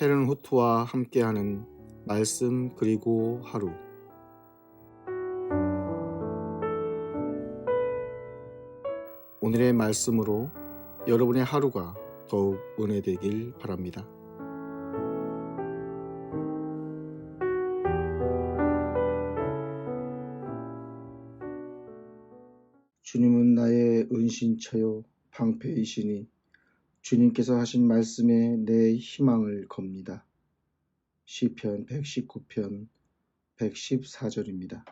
헤른 후트와 함께하는 말씀 그리고 하루 오늘의 말씀으로 여러분의 하루가 더욱 은혜되길 바랍니다. 주님은 나의 은신처요 방패이시니 주님께서 하신 말씀에 내 희망을 겁니다. 시편 119편 114절입니다.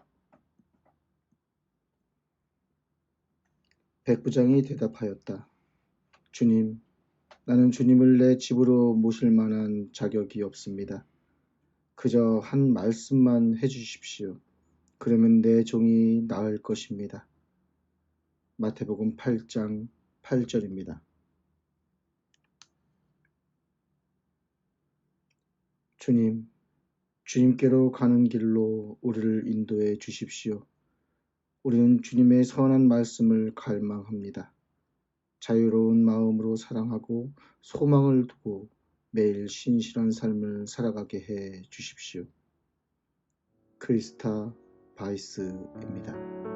백부장이 대답하였다. 주님, 나는 주님을 내 집으로 모실 만한 자격이 없습니다. 그저 한 말씀만 해주십시오. 그러면 내 종이 나을 것입니다. 마태복음 8장 8절입니다. 주님, 주님께로 가는 길로 우리를 인도해 주십시오. 우리는 주님의 선한 말씀을 갈망합니다. 자유로운 마음으로 사랑하고 소망을 두고 매일 신실한 삶을 살아가게 해 주십시오. 크리스타 바이스입니다.